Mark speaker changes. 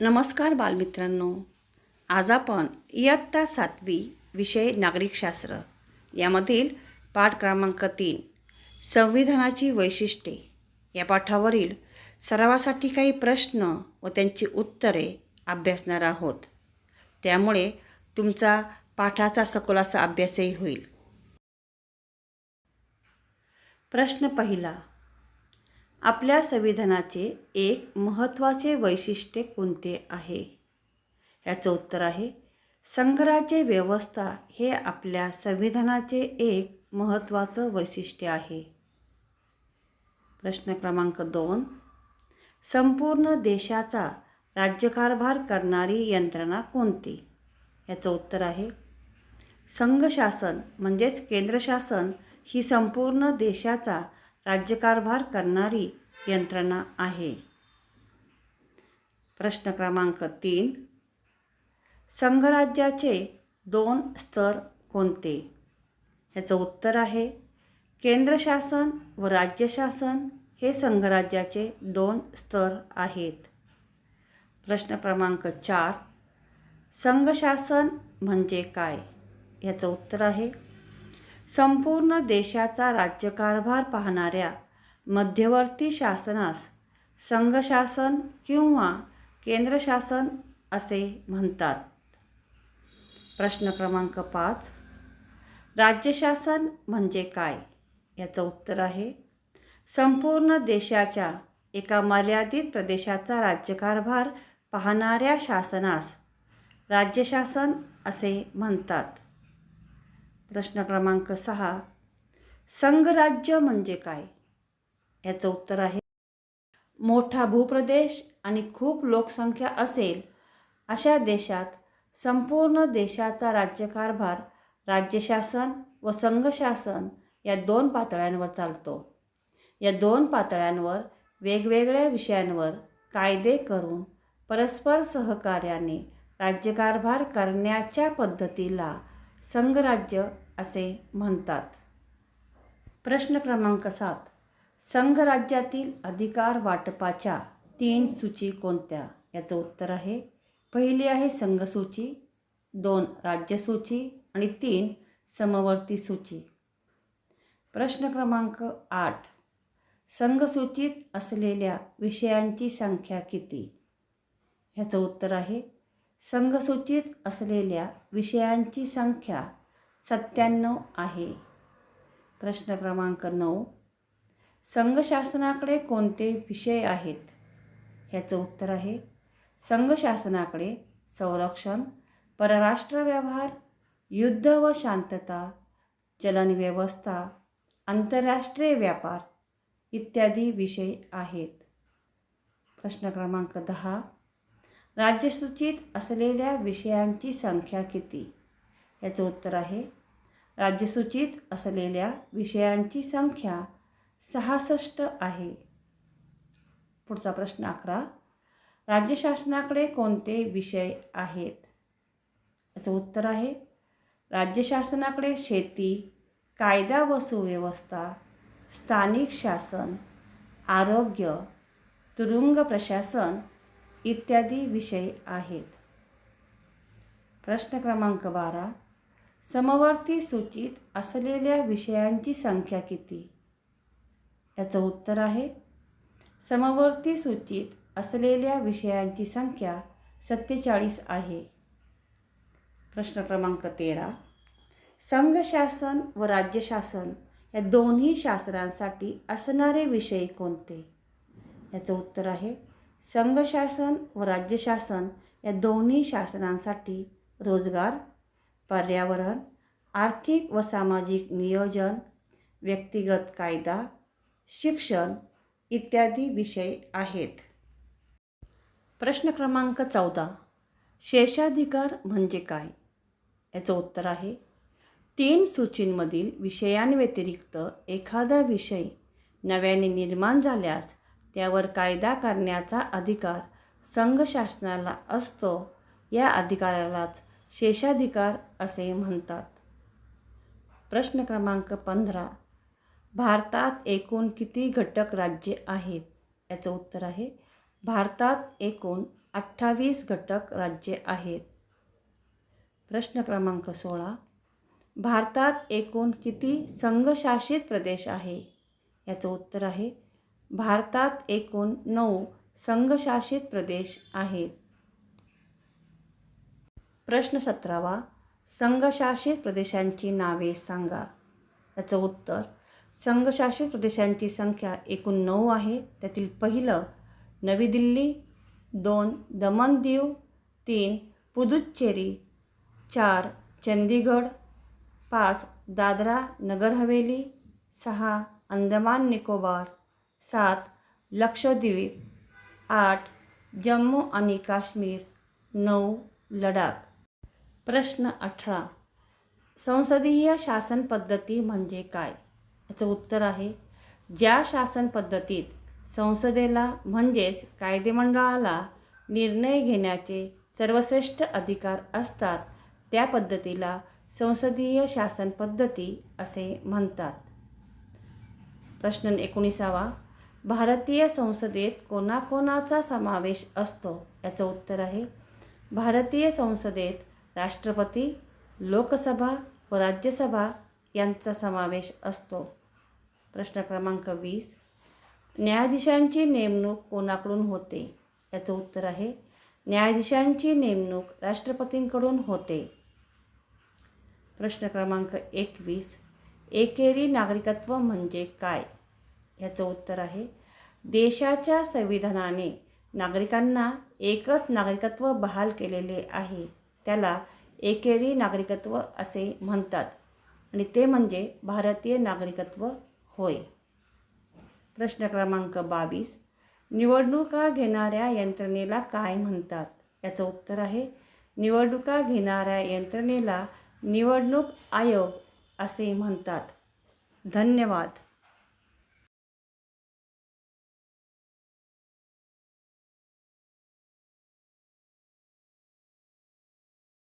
Speaker 1: नमस्कार बालमित्रांनो. आज आपण इयत्ता सातवी विषय नागरिकशास्त्र यामधील पाठ क्रमांक तीन संविधानाची वैशिष्ट्ये या पाठावरील सरावासाठी काही प्रश्न व त्यांची उत्तरे अभ्यासणार आहोत. त्यामुळे तुमचा पाठाचा सखोलासा अभ्यासही होईल. प्रश्न पहिला आपल्या संविधानाचे एक महत्त्वाचे वैशिष्ट्य कोणते आहे? याचं उत्तर आहे संघराज्य व्यवस्था हे आपल्या संविधानाचे एक महत्त्वाचं वैशिष्ट्य आहे. प्रश्न क्रमांक दोन संपूर्ण देशाचा राज्यकारभार करणारी यंत्रणा कोणती? याचं उत्तर आहे संघशासन म्हणजेच केंद्रशासन ही संपूर्ण देशाचा राज्यकारभार करणारी यंत्रणा आहे. प्रश्न क्रमांक तीन. संघराज्याचे दोन स्तर कोणते? ह्याचं उत्तर आहे केंद्रशासन व राज्य शासन हे संघराज्याचे दोन स्तर आहेत. प्रश्न क्रमांक चार. संघशासन म्हणजे काय? ह्याचं उत्तर आहे संपूर्ण देशाचा राज्यकारभार पाहणाऱ्या मध्यवर्ती शासनास संघशासन किंवा केंद्रशासन असे म्हणतात. प्रश्न क्रमांक पाच. राज्यशासन म्हणजे काय? याचं उत्तर आहे. संपूर्ण देशाच्या एका मर्यादित प्रदेशाचा राज्यकारभार पाहणाऱ्या शासनास राज्यशासन असे म्हणतात. प्रश्न क्रमांक सहा. संघराज्य म्हणजे काय? याचं उत्तर आहे मोठा भूप्रदेश आणि खूप लोकसंख्या असेल अशा देशात संपूर्ण देशाचा राज्यकारभार राज्यशासन व संघशासन या दोन पातळ्यांवर चालतो. या दोन पातळ्यांवर वेगवेगळ्या विषयांवर कायदे करून परस्पर सहकार्याने राज्यकारभार करण्याच्या पद्धतीला संघराज्य असे म्हणतात. प्रश्न क्रमांक सात. संघराज्यातील अधिकार वाटपाच्या तीन सूची कोणत्या? याचं उत्तर आहे. पहिली आहे संघसूची दोन राज्यसूची आणि तीन समवर्ती सूची. प्रश्न क्रमांक आठ. संघसूचित असलेल्या विषयांची संख्या किती? ह्याचं उत्तर आहे. संघसूचित असलेल्या विषयांची संख्या सत्त्याण्णव आहे. प्रश्न क्रमांक नऊ. संघशासनाकडे कोणते विषय आहेत? ह्याचं उत्तर आहे संघशासनाकडे संरक्षण परराष्ट्र व्यवहार युद्ध व शांतता चलनव्यवस्था आंतरराष्ट्रीय व्यापार इत्यादी विषय आहेत. प्रश्न क्रमांक दहा. राज्यसूचित असलेल्या विषयांची संख्या किती? याचं उत्तर आहे राज्यसूचित असलेल्या विषयांची संख्या सहासष्ट आहे. पुढचा प्रश्न अकरा राज्यशासनाकडे कोणते विषय आहेत? याचं उत्तर आहे राज्यशासनाकडे शेती कायदा व सुव्यवस्था स्थानिक शासन आरोग्य तुरुंग प्रशासन इत्यादी विषय आहेत. प्रश्न क्रमांक बारा. समवर्ती सूचित असलेल्या विषयांची संख्या किती? याचं उत्तर आहे समवर्ती सूचित असलेल्या विषयांची संख्या सत्तेचाळीस आहे. प्रश्न क्रमांक तेरा. संघशासन व राज्यशासन या दोन्ही शास्त्रांसाठी असणारे विषय कोणते? याचं उत्तर आहे संघशासन व राज्यशासन या दोन्ही शासनांसाठी रोजगार पर्यावरण आर्थिक व सामाजिक नियोजन व्यक्तिगत कायदा शिक्षण इत्यादी विषय आहेत. प्रश्न क्रमांक चौदा. शेषाधिकार म्हणजे काय? याचं उत्तर आहे तीन सूचींमधील विषयांव्यतिरिक्त एखादा विषय नव्याने निर्माण झाल्यास त्यावर कायदा करण्याचा अधिकार संघशासनाला असतो. या अधिकारालाच शेषाधिकार असे म्हणतात. प्रश्न क्रमांक पंधरा. भारतात एकूण किती घटक राज्ये आहेत? याचं उत्तर आहे भारतात एकूण अठ्ठावीस घटक राज्ये आहेत. प्रश्न क्रमांक सोळा. भारतात एकूण किती संघशासित प्रदेश आहे? याचं उत्तर आहे भारतात एकूण नऊ संघशासित प्रदेश आहेत. प्रश्न सतरावा संघशासित प्रदेशांची नावे सांगा. याचं उत्तर संघशासित प्रदेशांची संख्या एकूण नऊ आहे. त्यातील पहिलं नवी दिल्ली. दोन दमन दीव तीन पुदुच्चेरी. चार चंदीगड पाच दादरा नगर हवेली. सहा अंदमान निकोबार. सात लक्षद्वीप आठ जम्मू आणि काश्मीर. नऊ लडाख. प्रश्न अठरा. संसदीय शासन पद्धती म्हणजे काय? याचं उत्तर आहे ज्या शासन पद्धतीत संसदेला म्हणजेच कायदेमंडळाला निर्णय घेण्याचे सर्वश्रेष्ठ अधिकार असतात त्या पद्धतीला संसदीय शासन पद्धती असे म्हणतात. प्रश्न एकोणीसावा. भारतीय संसदेत कोणाकोणाचा समावेश असतो याचं उत्तर आहे. भारतीय संसदेत राष्ट्रपती लोकसभा व राज्यसभा यांचा समावेश असतो. प्रश्न क्रमांक वीस. न्यायाधीशांची नेमणूक कोणाकडून होते? याचं उत्तर आहे. न्यायाधीशांची नेमणूक राष्ट्रपतींकडून होते. प्रश्न क्रमांक एकवीस. एकेरी नागरिकत्व म्हणजे काय? याचं उत्तर आहे. देशाच्या संविधानाने नागरिकांना एकच नागरिकत्व बहाल केलेले आहे. त्याला एकेरी नागरिकत्व असे म्हणतात. आणि ते म्हणजे भारतीय नागरिकत्व होय. प्रश्न क्रमांक बावीस. निवडणुका घेणाऱ्या यंत्रणेला काय म्हणतात? याचं उत्तर आहे. निवडणुका घेणाऱ्या यंत्रणेला निवडणूक आयोग असे म्हणतात. धन्यवाद.